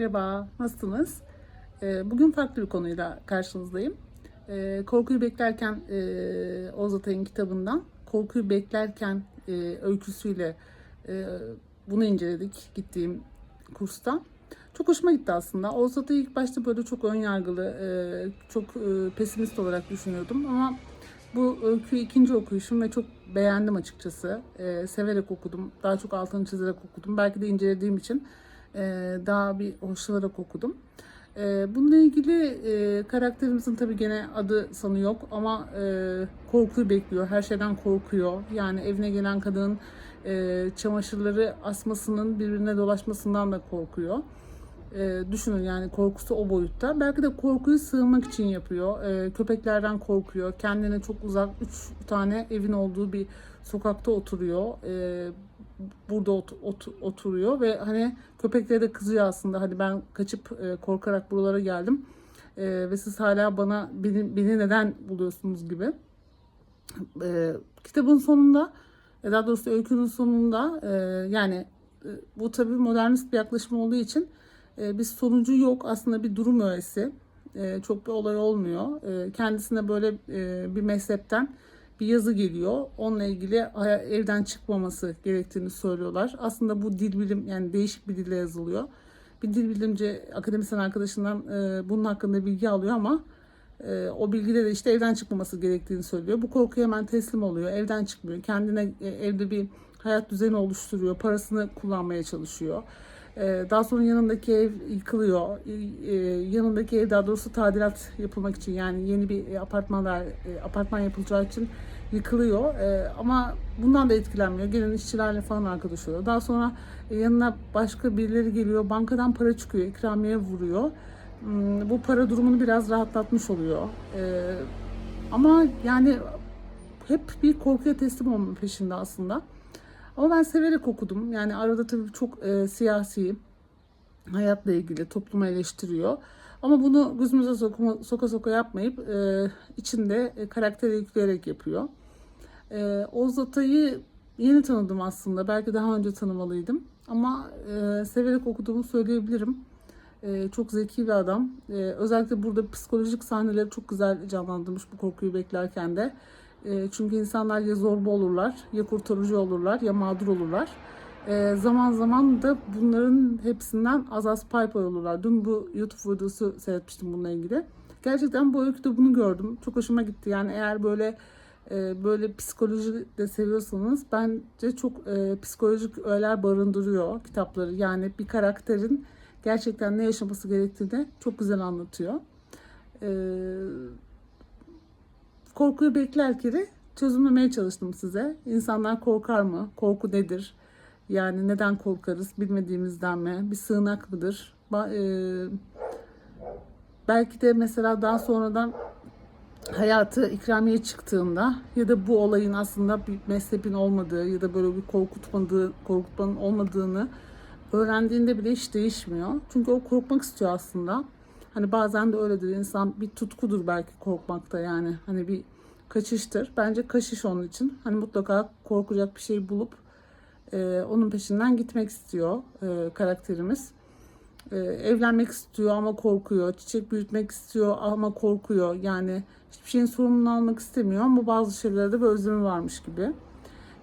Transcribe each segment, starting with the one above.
Merhaba, nasılsınız? Ee, Bugün farklı bir konuyla karşınızdayım. Ee, Korkuyu Beklerken e, Oğuz Atay'ın kitabından Korkuyu Beklerken e, öyküsüyle e, bunu inceledik gittiğim kursta. Çok hoşuma gitti aslında. Oğuz Atay'ı ilk başta böyle çok önyargılı, çok pesimist olarak düşünüyordum ama bu öyküyü ikinci okuyuşum ve çok beğendim açıkçası. Severek okudum. Daha çok altını çizerek okudum. Belki de incelediğim için daha bir hoşlanarak okudum. E, bununla ilgili e, karakterimizin tabii gene adı sanı yok ama e, korkuyu bekliyor. Her şeyden korkuyor. Yani evine gelen kadının e, çamaşırları asmasının birbirine dolaşmasından da korkuyor. E, düşünün yani korkusu o boyutta. Belki de korkuyu sığınmak için yapıyor. E, köpeklerden korkuyor. Kendine çok uzak üç tane evin olduğu bir sokakta oturuyor. E, burada ot- ot- oturuyor ve hani köpeklere de kızıyor aslında. Hani ben kaçıp e, korkarak buralara geldim. E, ve siz hala bana beni, beni neden buluyorsunuz gibi. E, kitabın sonunda e, daha doğrusu öykünün sonunda e, yani e, bu tabii modernist bir yaklaşım olduğu için e, bir sonucu yok. Aslında bir durum öğesi. E, çok bir olay olmuyor. E, kendisine böyle e, bir mezhepten bir yazı geliyor. Onunla ilgili evden çıkmaması gerektiğini söylüyorlar. Aslında bu dil bilim yani değişik bir dille yazılıyor. Bir dil bilimci akademisyen arkadaşından e, bunun hakkında bilgi alıyor ama e, o bilgide de işte evden çıkmaması gerektiğini söylüyor. Bu korkuya hemen teslim oluyor. Evden çıkmıyor. Kendine e, evde bir hayat düzeni oluşturuyor. Parasını kullanmaya çalışıyor. E, daha sonra yanındaki ev yıkılıyor. E, yanındaki ev daha doğrusu tadilat yapılmak için yani yeni bir apartmanlar e, apartman yapılacağı için yıkılıyor. E, ama bundan da etkilenmiyor. Gelen işçilerle falan arkadaş oluyor. Daha sonra yanına başka birileri geliyor. Bankadan para çıkıyor. ikramiye vuruyor. Hmm, Bu para durumunu biraz rahatlatmış oluyor. Ama yani hep bir korkuya teslim olma peşinde aslında. Ama ben severek okudum. Yani arada tabii çok e, siyasi, hayatla ilgili toplumu eleştiriyor. Ama bunu gözümüze sokma, soka soka yapmayıp e, içinde e, karakteri yükleyerek yapıyor. E, Oğuz Atay'ı yeni tanıdım aslında. Belki daha önce tanımalıydım. Ama e, severek okuduğumu söyleyebilirim. E, çok zeki bir adam. E, özellikle burada psikolojik sahneleri çok güzel canlandırmış bu korkuyu beklerken de. E, çünkü insanlar ya zorba olurlar, ya kurtarıcı olurlar, ya mağdur olurlar. E, zaman zaman da bunların hepsinden az az pay pay olurlar. Dün bu YouTube videosu seyretmiştim bununla ilgili. Gerçekten bu öyküde bunu gördüm. Çok hoşuma gitti. Yani eğer böyle e, böyle psikoloji de seviyorsanız bence çok e, psikolojik öğeler barındırıyor kitapları. Yani bir karakterin gerçekten ne yaşaması gerektiğini çok güzel anlatıyor. E, korkuyu beklerken çözümlemeye çalıştım size. İnsanlar korkar mı? Korku nedir? Yani neden korkarız? Bilmediğimizden mi? Bir sığınak mıdır? Ba- e, belki de mesela daha sonradan hayatı ikramiye çıktığında ya da bu olayın aslında bir mezhebin olmadığı ya da böyle bir korkutmadığı, korkutmanın olmadığını öğrendiğinde bile hiç değişmiyor. Çünkü o korkmak istiyor aslında. Hani bazen de öyledir. İnsan bir tutkudur belki korkmakta yani. Hani bir kaçıştır. Bence kaçış onun için. Hani mutlaka korkacak bir şey bulup e, onun peşinden gitmek istiyor e, karakterimiz. E, evlenmek istiyor ama korkuyor. Çiçek büyütmek istiyor ama korkuyor. Yani hiçbir şeyin sorumluluğunu almak istemiyor ama bazı şeylerde bir özlemi varmış gibi.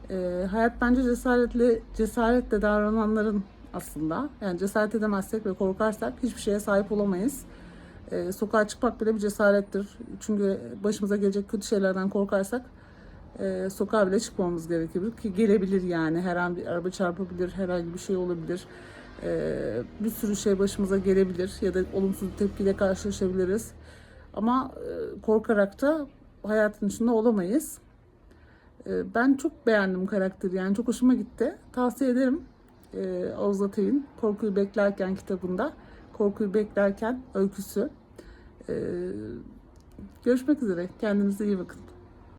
E, hayat bence cesaretle cesaretle davrananların aslında. Yani cesaret edemezsek ve korkarsak hiçbir şeye sahip olamayız. E, sokağa çıkmak bile bir cesarettir. Çünkü başımıza gelecek kötü şeylerden korkarsak e, sokağa bile çıkmamamız gerekebilir ki gelebilir yani her an bir araba çarpabilir, herhangi bir şey olabilir. E, bir sürü şey başımıza gelebilir ya da olumsuz bir tepkiyle karşılaşabiliriz. Ama e, korkarak da hayatın içinde olamayız. E, ben çok beğendim karakteri yani çok hoşuma gitti. Tavsiye ederim e, Oğuz Atay'ın Korkuyu Beklerken kitabında. Korkuyu Beklerken öyküsü. E, görüşmek üzere. Kendinize iyi bakın.